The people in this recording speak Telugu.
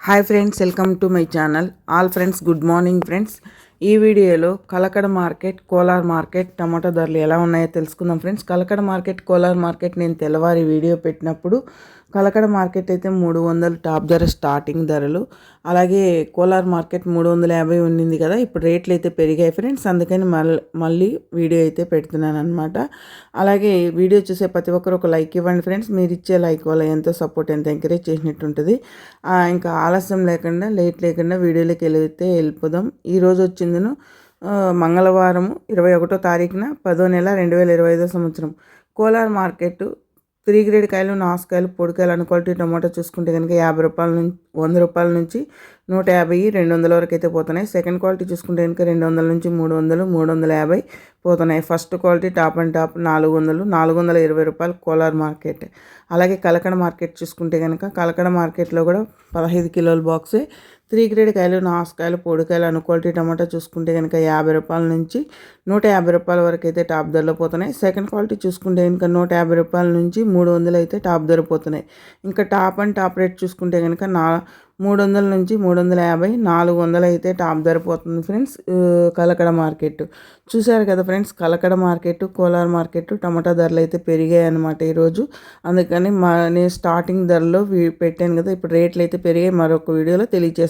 hi friends welcome to my channel all friends good morning friends ఈ వీడియోలో Kalakada market Kolar market tomato ధరలు ఎలా ఉన్నాయో తెలుసుకుందాం friends. Kalakada market Kolar market నేను తెల్లవారి వీడియో పెట్టినప్పుడు కలకడ మార్కెట్ అయితే మూడు వందలు టాప్ ధర స్టార్టింగ్ ధరలు. అలాగే కోలార్ మార్కెట్ మూడు వందల యాభై ఉండింది కదా ఇప్పుడు రేట్లు అయితే పెరిగాయి ఫ్రెండ్స్. అందుకని మళ్ళీ మళ్ళీ వీడియో అయితే పెడుతున్నాను అనమాట అలాగే వీడియో చూసే ప్రతి ఒక్కరు ఒక లైక్ ఇవ్వండి ఫ్రెండ్స్. మీరు ఇచ్చే లైక్ వల్ల ఎంతో సపోర్ట్ ఎంత ఎంకరేజ్ చేసినట్టు ఉంటుంది. ఇంకా ఆలస్యం లేకుండా లేట్ లేకుండా వీడియోలోకి వెళ్ళితే వెళ్ళిపోదాం. ఈరోజు వచ్చిన ఆ, మంగళవారం ఇరవై ఒకటో తారీఖున పదో నెల రెండు వేల ఇరవై ఐదో సంవత్సరం. కోలార్ మార్కెట్ త్రీ గ్రేడ్ కాయలు నాసుకాయలు పొడికాయలు అన్ని క్వాలిటీ టమాటో చూసుకుంటే కనుక యాభై రూపాయల నుంచి వంద రూపాయల నుంచి నూట యాభై రెండు వందల వరకు అయితే పోతున్నాయి. సెకండ్ క్వాలిటీ చూసుకుంటే కనుక రెండు వందల నుంచి మూడు వందలు మూడు వందల యాభై పోతున్నాయి. First quality top and top నాలుగు వందలు నాలుగు వందల ఇరవై రూపాయలు కోలార్ మార్కెట్. అలాగే కలకడ మార్కెట్ చూసుకుంటే కనుక కలకడ మార్కెట్లో కూడా పదహైదు కిలోల బాక్సే త్రీ గ్రేడ్ కాయలు నాసుకాయలు పొడికాయలు అను క్వాలిటీ టమాటా చూసుకుంటే కనుక యాభై రూపాయల నుంచి నూట యాభై రూపాయల వరకు అయితే టాప్ ధరలో పోతున్నాయి. సెకండ్ క్వాలిటీ చూసుకుంటే కనుక నూట యాభై రూపాయల నుంచి మూడు వందలు అయితే టాప్ ధర పోతున్నాయి. ఇంకా టాప్ అండ్ టాప్ రేట్ చూసుకుంటే కనుక నా మూడు వందల నుంచి మూడు వందల యాభై నాలుగు వందలు అయితే టాప్ ధర పోతుంది ఫ్రెండ్స్. కలకడ మార్కెట్. చూశారు కదా friends Kalakada market Kolar market tomato ధరలు అయితే పెరిగాయి అనమాట ఈరోజు. అందుకని మా నేను స్టార్టింగ్ ధరలో పెట్టాను కదా ఇప్పుడు రేట్లు అయితే పెరిగాయి. మరొక వీడియోలో తెలియజేస్తాను